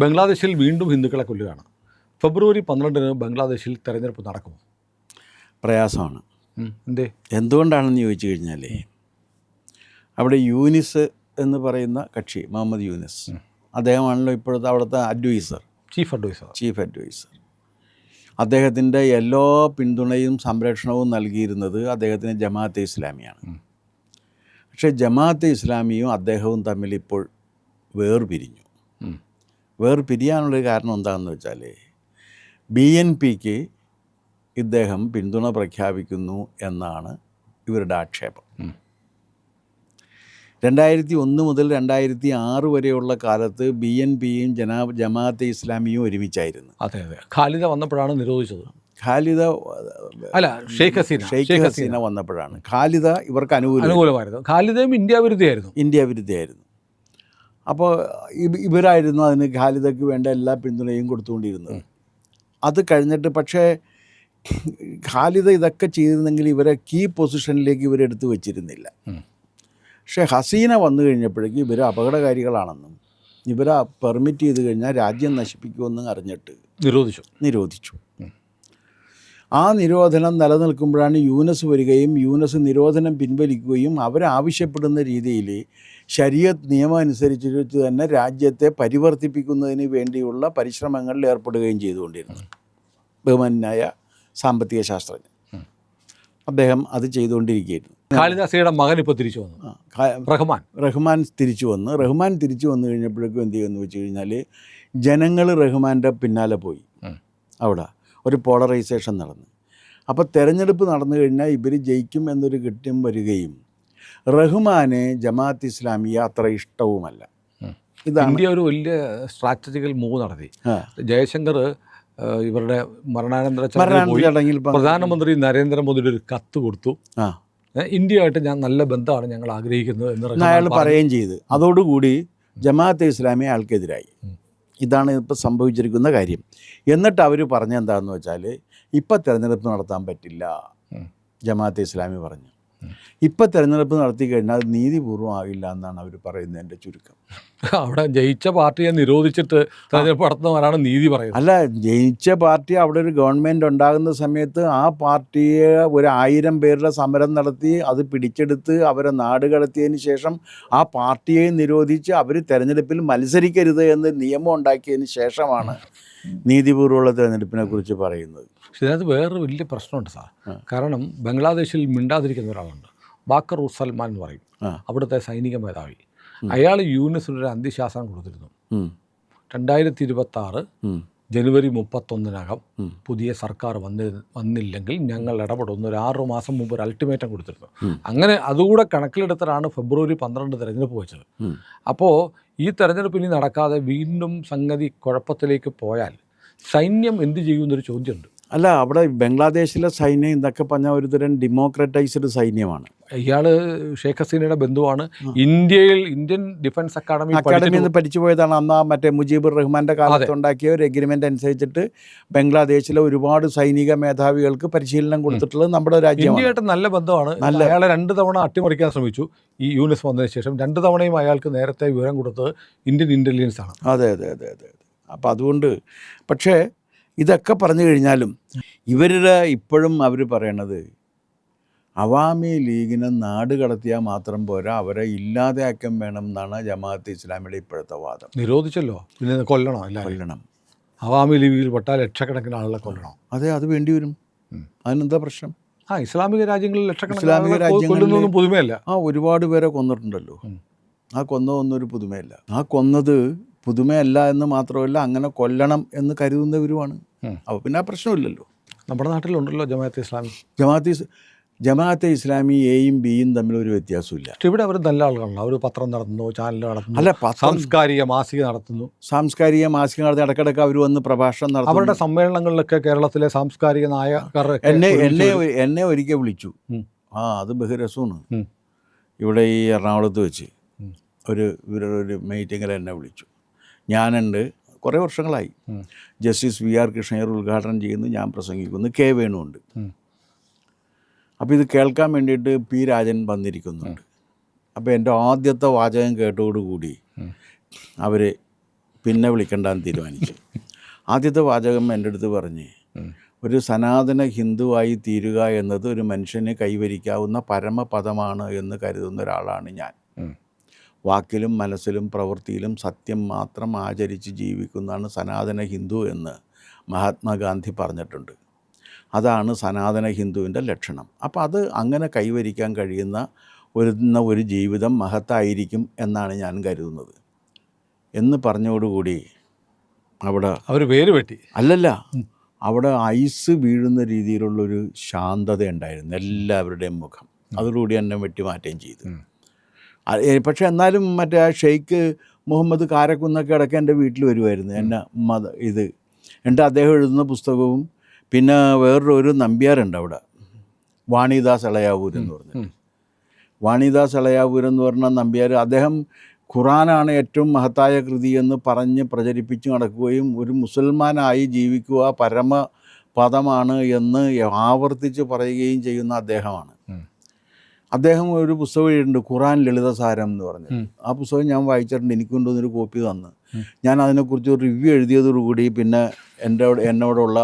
ബംഗ്ലാദേശിൽ വീണ്ടും ഹിന്ദുക്കളെ കൊല്ലുകയാണ്. ഫെബ്രുവരി പന്ത്രണ്ടിന് ബംഗ്ലാദേശിൽ തെരഞ്ഞെടുപ്പ് നടക്കുമോ? പ്രയാസമാണ്. എന്തേ? എന്തുകൊണ്ടാണെന്ന് ചോദിച്ചു കഴിഞ്ഞാൽ അവിടെ യൂനിസ് എന്ന് പറയുന്ന കക്ഷി മുഹമ്മദ് യൂനിസ്. അദ്ദേഹമാണല്ലോ ഇപ്പോഴത്തെ അവിടുത്തെ adviser. Chief adviser. Chief adviser. അദ്ദേഹത്തിന്റെ എല്ലാ പിന്തുണയും സംരക്ഷണവും നൽകിയിരുന്നത് അദ്ദേഹത്തിന് ജമാഅത്തെ ഇസ്ലാമിയാണ്. പക്ഷേ ജമാഅത്തെ ഇസ്ലാമിയും അദ്ദേഹവും തമ്മിൽ ഇപ്പോൾ വേർപിരിഞ്ഞു. ഉം. വേർപിരിയാനുള്ളൊരു കാരണം എന്താണെന്ന് വെച്ചാൽ ബി എൻ പിക്ക് ഇദ്ദേഹം പിന്തുണ പ്രഖ്യാപിക്കുന്നു എന്നാണ് ഇവരുടെ ആക്ഷേപം. രണ്ടായിരത്തി ഒന്ന് മുതൽ രണ്ടായിരത്തി ആറ് വരെയുള്ള കാലത്ത് ബി എൻ പിയും ജനാ ജമാഅത്തെ ഇസ്ലാമിയും ഒരുമിച്ചായിരുന്നു. അതെ അതെ. ഖാലിദ വന്നപ്പോഴാണ് നിരോധിച്ചത്. ഖാലിദ അല്ല ഷെയ്ഖ് ഹസീന. ഷെയ്ഖ് ഹസീന വന്നപ്പോഴാണ്. ഖാലിദ ഇവർക്ക് അനുകൂലം അനുകൂലമായിരുന്നു. ഖാലിദയും ഇന്ത്യ വിരുദ്ധയായിരുന്നു ഇന്ത്യ വിരുദ്ധയായിരുന്നു അപ്പോൾ ഇവ- ഇവരായിരുന്നു അതിന് ഖാലിദക്ക് വേണ്ട എല്ലാ പിന്തുണയും കൊടുത്തുകൊണ്ടിരുന്നത്. അത് കഴിഞ്ഞിട്ട് പക്ഷേ ഖാലിദ ഇതൊക്കെ ചെയ്തിരുന്നെങ്കിൽ ഇവരെ കീ പൊസിഷനിലേക്ക് ഇവരെടുത്ത് വെച്ചിരുന്നില്ല. പക്ഷേ ഹസീന വന്നു കഴിഞ്ഞപ്പോഴേക്കും ഇവർ അപകടകാരികളാണെന്നും ഇവരെ പെർമിറ്റ് ചെയ്ത് കഴിഞ്ഞാൽ രാജ്യം നശിപ്പിക്കുമെന്നും അറിഞ്ഞിട്ട് നിരോധിച്ചു. നിരോധിച്ചു. ആ നിരോധനം നിലനിൽക്കുമ്പോഴാണ് യൂനസ് വരികയും യൂനസ് നിരോധനം പിൻവലിക്കുകയും അവരാവശ്യപ്പെടുന്ന രീതിയിൽ ശരീഅത്ത് നിയമം അനുസരിച്ച് തന്നെ രാജ്യത്തെ പരിവർത്തിപ്പിക്കുന്നതിന് വേണ്ടിയുള്ള പരിശ്രമങ്ങളിൽ ഏർപ്പെടുകയും ചെയ്തുകൊണ്ടിരുന്നു. ബഹുമാനായ സാമ്പത്തിക ശാസ്ത്രജ്ഞൻ. അദ്ദേഹം അത് ചെയ്തുകൊണ്ടിരിക്കുകയായിരുന്നു. കാളിദാസയുടെ മകൻ ഇപ്പോൾ തിരിച്ചു വന്നു. റഹ്മാൻ. റഹ്മാൻ തിരിച്ചു വന്ന്. റഹ്മാൻ തിരിച്ചു വന്നു കഴിഞ്ഞപ്പോഴേക്കും എന്ത് ചെയ്യുമെന്ന് വെച്ച് കഴിഞ്ഞാൽ ജനങ്ങൾ റഹ്മാന്റെ പിന്നാലെ പോയി. അവിടെ. ഒരു പോളറൈസേഷൻ നടന്നു. അപ്പോൾ തെരഞ്ഞെടുപ്പ് നടന്നു കഴിഞ്ഞാൽ ഇവർ ജയിക്കും എന്നൊരു കിട്ടും വരികയും റഹ്മാന് ജമാഅത്ത് ഇസ്ലാമി അത്ര ഇഷ്ടവുമല്ല. ഇതാണ് ഇന്ത്യ ഒരു വലിയ സ്ട്രാറ്റജിക്കൽ മൂവ് നടത്തി. ജയശങ്കർ ഇവരുടെ മരണാനന്തര ചടങ്ങിൽ. പ്രധാനമന്ത്രി നരേന്ദ്രമോദിയുടെ ഒരു കത്ത് കൊടുത്തു. ഇന്ത്യയായിട്ട് ഞാൻ നല്ല ബന്ധമാണ് ഞങ്ങൾ ആഗ്രഹിക്കുന്നത് എന്ന് അയാൾ. പറയുകയും ചെയ്ത്. അതോടുകൂടി ജമാഅത്തെ ഇസ്ലാമി അയാൾക്കെതിരായി. ഉം. ഇതാണ് ഇപ്പോൾ സംഭവിച്ചിരിക്കുന്ന കാര്യം എന്നിട്ട് അവർ പറഞ്ഞെന്താണെന്ന് വെച്ചാൽ ഇപ്പം തിരഞ്ഞെടുപ്പ് നടത്താൻ പറ്റില്ല. ജമാഅത്തെ ഇസ്ലാമി പറഞ്ഞു. ഇപ്പം തിരഞ്ഞെടുപ്പ് നടത്തി കഴിഞ്ഞാൽ അത് നീതിപൂർവം ആകില്ല എന്നാണ് അവർ പറയുന്നത് എന്റെ ചുരുക്കം. അവിടെ ജയിച്ച പാർട്ടിയെ നിരോധിച്ചിട്ട് തെരഞ്ഞെടുപ്പ് നടത്തുന്നവരാണ് നീതി പറയുന്നത്? അല്ല ജയിച്ച പാർട്ടി അവിടെ ഒരു ഗവൺമെന്റ് ഉണ്ടാകുന്ന സമയത്ത് ആ പാർട്ടിയെ ഒരു ആയിരം പേരുടെ സമരം നടത്തി അത് പിടിച്ചെടുത്ത് അവരെ നാട് കടത്തിയതിന് ശേഷം ആ പാർട്ടിയെ നിരോധിച്ച് അവർ തെരഞ്ഞെടുപ്പിൽ മത്സരിക്കരുത് എന്ന് നിയമം ഉണ്ടാക്കിയതിന് ശേഷമാണ് നീതിപൂർവമുള്ള തെരഞ്ഞെടുപ്പിനെ കുറിച്ച് പറയുന്നത്. പക്ഷേ ഇതിനകത്ത് വേറൊരു വലിയ പ്രശ്നമുണ്ട് സാർ. കാരണം ബംഗ്ലാദേശിൽ മിണ്ടാതിരിക്കുന്ന ഒരാളുണ്ട്. ബാക്കർ ഉർ സൽമാൻ എന്ന് പറയും. അവിടുത്തെ സൈനിക മേധാവി. അയാൾ യൂനിസിന് ഒരു അന്ത്യശാസനം കൊടുത്തിരുന്നു. രണ്ടായിരത്തി ഇരുപത്തി ആറ് ജനുവരി മുപ്പത്തൊന്നിനകം. പുതിയ സർക്കാർ വന്നി വന്നില്ലെങ്കിൽ ഞങ്ങൾ ഇടപെടുന്ന ഒരു ആറു മാസം മുമ്പ് ഒരു അൾട്ടിമേറ്റം കൊടുത്തിരുന്നു. അങ്ങനെ അതുകൂടെ കണക്കിലെടുത്തിട്ടാണ് ഫെബ്രുവരി പന്ത്രണ്ട് തെരഞ്ഞെടുപ്പ് വെച്ചത്. അപ്പോൾ ഈ തെരഞ്ഞെടുപ്പ് ഇനി നടക്കാതെ വീണ്ടും സംഗതി കുഴപ്പത്തിലേക്ക് പോയാൽ സൈന്യം എന്ത് ചെയ്യുമെന്നൊരു ചോദ്യമുണ്ട്. അല്ല അവിടെ ബംഗ്ലാദേശിലെ സൈന്യം എന്നൊക്കെ പറഞ്ഞാൽ ഒരുതരം ഡെമോക്രറ്റൈസ്ഡ് സൈന്യമാണ്. ഇയാൾ ഷേഖ് ഹസീനയുടെ ബന്ധുവാണ്. ഇന്ത്യയിൽ ഇന്ത്യൻ ഡിഫൻസ് അക്കാഡമി അക്കാഡമിയിൽ നിന്ന് പഠിച്ചു പോയതാണ് അന്ന് ആ മറ്റേ മുജീബുർ റഹ്മാന്റെ കാലത്ത് ഉണ്ടാക്കിയ ഒരു എഗ്രിമെന്റ് അനുസരിച്ചിട്ട് ബംഗ്ലാദേശിലെ ഒരുപാട് സൈനിക മേധാവികൾക്ക് പരിശീലനം കൊടുത്തിട്ടുള്ളത് നമ്മുടെ രാജ്യം ഇന്ത്യയായിട്ട് നല്ല ബന്ധമാണ്. അയാളെ രണ്ട് തവണ അട്ടിമറിക്കാൻ ശ്രമിച്ചു ഈ യൂനിസ് വന്നതിന് ശേഷം. രണ്ട് തവണയും അയാൾക്ക് നേരത്തെ വിവരം കൊടുത്തത് ഇന്ത്യൻ ഇന്റലിജൻസ് ആണ്. അതെ അതെ അതെ അതെ അതെ. അപ്പം അതുകൊണ്ട് പക്ഷേ ഇതൊക്കെ പറഞ്ഞു കഴിഞ്ഞാലും ഇവരുടെ ഇപ്പോഴും അവർ പറയണത് അവാമി ലീഗിനെ നാട് കടത്തിയാൽ മാത്രം പോരാ അവരെ ഇല്ലാതെയാക്കം വേണം എന്നാണ് ജമാഅത്ത് ഇസ്ലാമിയുടെ ഇപ്പോഴത്തെ വാദം. നിരോധിച്ചല്ലോ. പിന്നെ കൊല്ലണോ അല്ല കൊല്ലണം. അവാമി ലീഗിൽ പെട്ടാൽ ലക്ഷക്കണക്കിന് ആളുകളെ കൊല്ലണം? അതെ അത് വേണ്ടി വരും. അതിനെന്താ പ്രശ്നം? ആ ഇസ്ലാമിക രാജ്യങ്ങളിൽ ലക്ഷക്കണക്കിന് ഇസ്ലാമിക രാജ്യങ്ങളിൽ- പുതുമയല്ല. ആ ഒരുപാട് പേരെ കൊന്നിട്ടുണ്ടല്ലോ. ആ കൊന്നതൊന്നൊരു ഒരു പുതുമയല്ല. ആ കൊന്നത് പുതുമയല്ല എന്ന് മാത്രമല്ല അങ്ങനെ കൊല്ലണം എന്ന് കരുതുന്നവരുമാണ്. അപ്പോൾ പിന്നെ ആ പ്രശ്നമില്ലല്ലോ. നമ്മുടെ നാട്ടിലുണ്ടല്ലോ ജമാഅത്ത് ഇസ്ലാമി. ജമാഅത്ത് ജമാഅത്തെ ഇസ്ലാമി എയും ബിയും തമ്മിൽ ഒരു വ്യത്യാസമില്ല ഇവിടെ അവർ നല്ല ആളുകളാണ്. അവർ പത്രം നടത്തുന്നു ചാനൽ നടത്തുന്നു അല്ല സാംസ്കാരിക മാസിക നടത്തുന്നു. സാംസ്കാരിക മാസിക നടത്തി ഇടക്കിടക്ക് അവർ വന്ന് പ്രഭാഷണം നടത്തും അവരുടെ സമ്മേളനങ്ങളിലൊക്കെ കേരളത്തിലെ സാംസ്കാരിക നായകർ എന്നെ എന്നെ. എന്നെ ഒരിക്കൽ വിളിച്ചു. ആ അത് ബഹുരസമാണ്. ഇവിടെ ഈ എറണാകുളത്ത് വെച്ച് ഒരു ഇവരുടെ ഒരു മീറ്റിങ്ങിൽ എന്നെ വിളിച്ചു. ഞാനുണ്ട് കുറേ വർഷങ്ങളായി. ജസ്റ്റിസ് വി ആർ കൃഷ്ണയർ ഉദ്ഘാടനം ചെയ്യുന്നു ഞാൻ പ്രസംഗിക്കുന്നു. കെ വേണുണ്ട്. അപ്പോൾ ഇത് കേൾക്കാൻ വേണ്ടിയിട്ട് പി രാജൻ വന്നിരിക്കുന്നുണ്ട്. അപ്പോൾ എന്റെ ആദ്യത്തെ വാചകം കേട്ടോടുകൂടി. അവർ പിന്നെ വിളിക്കണ്ടെന്ന് തീരുമാനിച്ചു. ആദ്യത്തെ വാചകം എന്റെ അടുത്ത് പറഞ്ഞ് ഒരു സനാതന ഹിന്ദുവായി തീരുക എന്നത് ഒരു മനുഷ്യന് കൈവരിക്കാവുന്ന പരമപദമാണ് എന്ന് കരുതുന്ന ഒരാളാണ് ഞാൻ. വാക്കിലും മനസ്സിലും പ്രവൃത്തിയിലും സത്യം മാത്രം ആചരിച്ച് ജീവിക്കുന്നതാണ് സനാതന ഹിന്ദു എന്ന് മഹാത്മാഗാന്ധി പറഞ്ഞിട്ടുണ്ട്. അതാണ് സനാതന ഹിന്ദുവിന്റെ ലക്ഷണം. അപ്പോൾ അത് അങ്ങനെ കൈവരിക്കാൻ കഴിയുന്ന ഒരു ഒരു ജീവിതം മഹത്തായിരിക്കും എന്നാണ് ഞാൻ കരുതുന്നത്. എന്ന് പറഞ്ഞോടുകൂടി അവിടെ അവർ പേര് വെട്ടി. അല്ലല്ല. അവിടെ ഐസ് വീഴുന്ന രീതിയിലുള്ളൊരു ശാന്തത ഉണ്ടായിരുന്നു എല്ലാവരുടെയും മുഖം. അതോടുകൂടി എന്നെ വെട്ടിമാറ്റുകയും ചെയ്തു. പക്ഷെ എന്നാലും മറ്റേ ആ ഷെയ്ഖ് മുഹമ്മദ് കാരക്കുന്നൊക്കെ ഇടയ്ക്ക് എന്റെ വീട്ടിൽ വരുമായിരുന്നു എന്നെ മത ഇത് എന്നിട്ട് അദ്ദേഹം എഴുതുന്ന പുസ്തകവും പിന്നെ വേറൊരു ഒരു നമ്പ്യാരുണ്ട് അവിടെ വാണിദാസ് ഇളയാവൂർ എന്ന് പറഞ്ഞു. വാണിദാസ് ഇളയാവൂർ എന്ന് പറഞ്ഞ നമ്പ്യാർ അദ്ദേഹം ഖുറാനാണ് ഏറ്റവും മഹത്തായ കൃതി എന്ന് പറഞ്ഞ് പ്രചരിപ്പിച്ച് നടക്കുകയും ഒരു മുസൽമാനായി ജീവിക്കുക പരമ പദമാണ് എന്ന് ആവർത്തിച്ച് പറയുകയും ചെയ്യുന്ന അദ്ദേഹമാണ്. അദ്ദേഹം ഒരു പുസ്തകം എഴുതിയിട്ടുണ്ട് ഖുറാൻ ലളിതസാരം എന്ന് പറഞ്ഞു ആ പുസ്തകം ഞാൻ വായിച്ചിട്ടുണ്ട് എനിക്ക് കൊണ്ടുവന്നൊരു കോപ്പി തന്ന്. ഞാൻ അതിനെക്കുറിച്ച് ഒരു റിവ്യൂ എഴുതിയതോടുകൂടി പിന്നെ എന്റെ എന്നോടുള്ള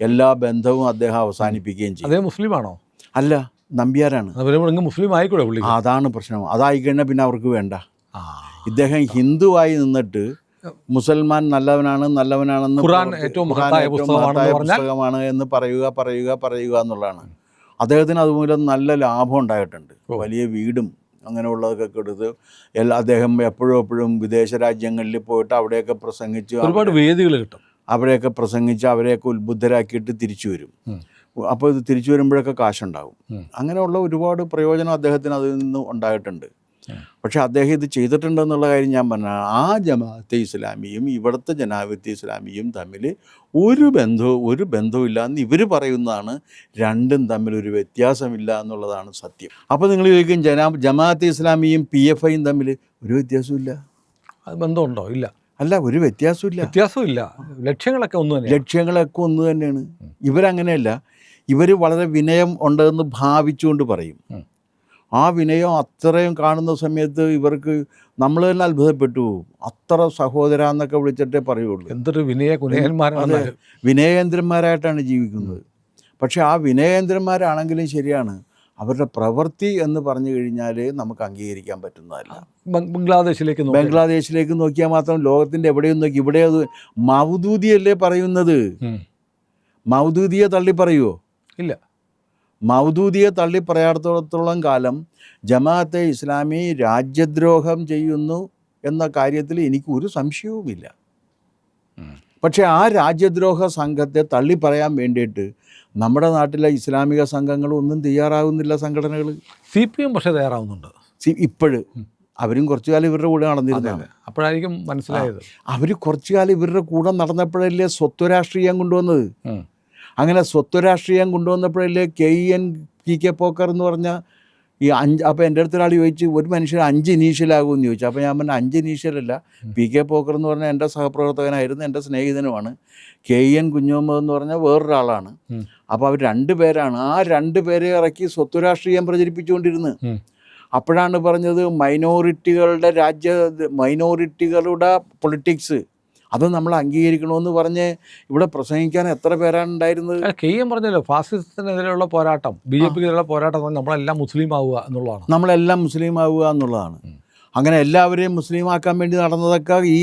എല്ലാ ബന്ധവും അദ്ദേഹം അവസാനിപ്പിക്കുകയും ചെയ്തു. അതേ മുസ്ലിമാണോ? അല്ല നമ്പ്യാരാണ്. മുസ്ലിം ആയിക്കൂടെ അതാണ് പ്രശ്നം. അതായി കഴിഞ്ഞാൽ പിന്നെ അവർക്ക് വേണ്ട. ഇദ്ദേഹം ഹിന്ദുവായി നിന്നിട്ട് മുസൽമാൻ നല്ലവനാണ് നല്ലവനാണെന്ന് ഖുറാൻ ഏറ്റവും മഹത്തായ പുസ്തകമാണ് എന്ന് പറയുക പറയുക പറയുക എന്നുള്ളതാണ്. അദ്ദേഹത്തിന് അതുമൂലം നല്ല ലാഭം ഉണ്ടായിട്ടുണ്ട്. വലിയ വീടും അങ്ങനെയുള്ളതൊക്കെ കൊടുത്ത് എല്ലാ അദ്ദേഹം എപ്പോഴും എപ്പോഴും വിദേശ രാജ്യങ്ങളിൽ പോയിട്ട് അവിടെയൊക്കെ പ്രസംഗിച്ച് ഒരുപാട് വേദികൾ കിട്ടും. അവരെയൊക്കെ പ്രസംഗിച്ച് അവരെയൊക്കെ ഉത്ബുദ്ധരാക്കിയിട്ട് തിരിച്ചു വരും. അപ്പോൾ ഇത് തിരിച്ചു വരുമ്പോഴൊക്കെ കാശുണ്ടാകും. അങ്ങനെയുള്ള ഒരുപാട് പ്രയോജനം അദ്ദേഹത്തിന് അതിൽ നിന്ന് ഉണ്ടായിട്ടുണ്ട്. പക്ഷെ അദ്ദേഹം ഇത് ചെയ്തിട്ടുണ്ടെന്നുള്ള കാര്യം ഞാൻ പറഞ്ഞ ആ ജമാഅത്തെ ഇസ്ലാമിയും ഇവിടുത്തെ ജനാധിപത്യ ഇസ്ലാമിയും തമ്മിൽ ഒരു ബന്ധവും ഒരു ബന്ധവുമില്ല എന്ന് ഇവർ പറയുന്നതാണ്. രണ്ടും തമ്മിൽ ഒരു വ്യത്യാസമില്ല എന്നുള്ളതാണ് സത്യം. അപ്പോൾ നിങ്ങൾ ചോദിക്കും ജനാ ജമാഅത്തെ ഇസ്ലാമിയും പി എഫ് ഐയും തമ്മിൽ ഒരു വ്യത്യാസമില്ല അത് ബന്ധമുണ്ടോ? ഇല്ല. അല്ല ഒരു വ്യത്യാസമില്ല വ്യത്യാസമില്ല ലക്ഷ്യങ്ങളൊക്കെ ഒന്നു തന്നെ ലക്ഷ്യങ്ങളൊക്കെ ഒന്ന് തന്നെയാണ്. ഇവരങ്ങനെയല്ല. ഇവർ വളരെ വിനയം ഉണ്ടെന്ന് ഭാവിച്ചുകൊണ്ട് പറയും. ആ വിനയം അത്രയും കാണുന്ന സമയത്ത് ഇവർക്ക് നമ്മൾ തന്നെ അത്ഭുതപ്പെട്ടു. അത്ര സഹോദര എന്നൊക്കെ വിളിച്ചിട്ടേ പറയുള്ളൂ. എന്തൊരു വിനയ കുനയന്മാരാണ് വിനയേന്ദ്രന്മാരായിട്ടാണ് ജീവിക്കുന്നത്. പക്ഷേ ആ വിനയേന്ദ്രന്മാരാണെങ്കിലും ശരിയാണ്. അവരുടെ പ്രവൃത്തി എന്ന് പറഞ്ഞു കഴിഞ്ഞാൽ നമുക്ക് അംഗീകരിക്കാൻ പറ്റുന്നതല്ല. ബംഗ്ലാദേശിലേക്ക് ബംഗ്ലാദേശിലേക്ക് നോക്കിയാൽ മാത്രം ലോകത്തിന്റെ എവിടെയും നോക്കി ഇവിടെ അത് മൗദൂദിയല്ലേ പറയുന്നത്. മൗദൂദിയെ തള്ളി പറയുമോ ഇല്ല. മൗദൂദിയെ തള്ളി പറയാത്തോളം കാലം ജമാഅത്തെ ഇസ്ലാമി രാജ്യദ്രോഹം ചെയ്യുന്നു എന്ന കാര്യത്തിൽ എനിക്ക് ഒരു സംശയവുമില്ല. പക്ഷേ ആ രാജ്യദ്രോഹ സംഘത്തെ തള്ളിപ്പറയാൻ വേണ്ടിയിട്ട് നമ്മുടെ നാട്ടിലെ ഇസ്ലാമിക സംഘങ്ങളൊന്നും തയ്യാറാകുന്നില്ല സംഘടനകൾ. സി പി എം പക്ഷേ തയ്യാറാവുന്നുണ്ട്. സി ഇപ്പോഴ്. അവരും കുറച്ചു കാലം ഇവരുടെ കൂടെ നടന്നിരുന്നതാണ്. അപ്പോഴായിരിക്കും മനസ്സിലായത്. അവർ കുറച്ചു കാലം ഇവരുടെ കൂടെ നടന്നപ്പോഴല്ലേ സ്വത്വരാഷ്ട്രീയം കൊണ്ടുവന്നത്. അങ്ങനെ സ്വത്വ രാഷ്ട്രീയം കൊണ്ടുവന്നപ്പോഴല്ലേ K E N P K Pokker എന്ന് പറഞ്ഞ ഈ അഞ്ച് അപ്പോൾ എന്റെ അടുത്ത് ഒരാൾ ചോദിച്ചു ഒരു മനുഷ്യൻ അഞ്ച് ഇനീഷ്യലാകുമെന്ന് ചോദിച്ചു. അപ്പോൾ ഞാൻ പറഞ്ഞ അഞ്ച് ഇനീഷ്യലല്ല. പി കെ പോക്കർ എന്ന് പറഞ്ഞാൽ എന്റെ സഹപ്രവർത്തകനായിരുന്നു എന്റെ സ്നേഹിതനുമാണ്. കെ എൻ കുഞ്ഞുമുഹമ്മദ് എന്ന് പറഞ്ഞാൽ വേറൊരാളാണ്. അപ്പോൾ അവർ രണ്ട് പേരാണ്. ആ രണ്ട് പേരെ ഇറക്കി സ്വത്വ രാഷ്ട്രീയം പ്രചരിപ്പിച്ചുകൊണ്ടിരുന്നത് അപ്പോഴാണ് പറഞ്ഞത് മൈനോറിറ്റികളുടെ രാജ്യ മൈനോറിറ്റികളുടെ പൊളിറ്റിക്സ് അത് നമ്മൾ അംഗീകരിക്കണമെന്ന് പറഞ്ഞ് ഇവിടെ പ്രസംഗിക്കാൻ എത്ര പേരാണ് ഉണ്ടായിരുന്നത്? കെ എം പറഞ്ഞല്ലോ ഫാസിസത്തിനെതിരെയുള്ള പോരാട്ടം ബി ജെ പിക്കെതിരെയുള്ള പോരാട്ടം നമ്മളെല്ലാം മുസ്ലിം ആവുക എന്നുള്ളതാണ്. നമ്മളെല്ലാം മുസ്ലിം ആവുക എന്നുള്ളതാണ് അങ്ങനെ എല്ലാവരെയും മുസ്ലിമാക്കാൻ വേണ്ടി നടന്നതൊക്കെ ഈ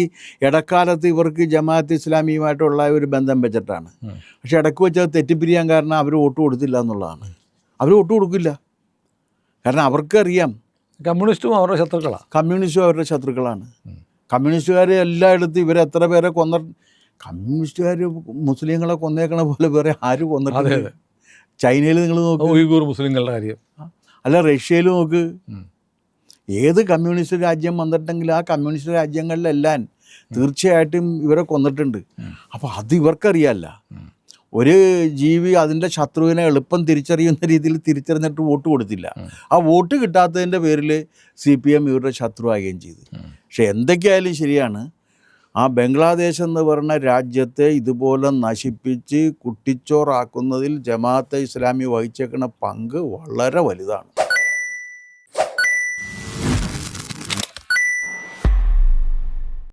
ഇടക്കാലത്ത് ഇവർക്ക് ജമാഅത്ത് ഇസ്ലാമിയുമായിട്ടുള്ള ഒരു ബന്ധം വെച്ചിട്ടാണ്. പക്ഷെ ഇടയ്ക്ക് വെച്ചത് തെറ്റിപ്പിരിയാൻ കാരണം അവർ വോട്ട് കൊടുത്തില്ല എന്നുള്ളതാണ്. അവർ വോട്ട് കൊടുക്കില്ല. കാരണം അവർക്കറിയാം. കമ്മ്യൂണിസ്റ്റും അവരുടെ ശത്രുക്കളാണ് കമ്മ്യൂണിസ്റ്റും അവരുടെ ശത്രുക്കളാണ്. കമ്മ്യൂണിസ്റ്റുകാർ എല്ലായിടത്തും ഇവർ എത്ര പേരെ കൊന്ന കമ്മ്യൂണിസ്റ്റുകാർ മുസ്ലിങ്ങളെ കൊന്നേക്കണ പോലെ വേറെ ആര് കൊന്നിട്ടില്ല ചൈനയിൽ നിങ്ങൾ നോക്ക്. ഉയ്ഗൂർ മുസ്ലിങ്ങളുടെ കാര്യം. അല്ല റഷ്യയിൽ നോക്ക്. ഏത് കമ്മ്യൂണിസ്റ്റ് രാജ്യം വന്നിട്ടെങ്കിൽ ആ കമ്മ്യൂണിസ്റ്റ് രാജ്യങ്ങളിലെല്ലാം തീർച്ചയായിട്ടും ഇവരെ കൊന്നിട്ടുണ്ട്. അപ്പോൾ അത് ഇവർക്കറിയാമല്ല. ഒരു ജീവി അതിന്റെ ശത്രുവിനെ എളുപ്പം തിരിച്ചറിയുന്ന രീതിയിൽ തിരിച്ചറിഞ്ഞിട്ട് വോട്ട് കൊടുത്തില്ല. ആ വോട്ട് കിട്ടാത്തതിന്റെ പേരിൽ സി പി എം ഇവരുടെ ശത്രുവാകുകയും ചെയ്തു. പക്ഷെ എന്തൊക്കെയായാലും ശരിയാണ് ആ ബംഗ്ലാദേശ് എന്ന് പറയുന്ന രാജ്യത്തെ ഇതുപോലെ നശിപ്പിച്ച് കുട്ടിച്ചോറാക്കുന്നതിൽ ജമാഅത്തെ ഇസ്ലാമി വഹിച്ചേക്കുന്ന പങ്ക് വളരെ വലുതാണ്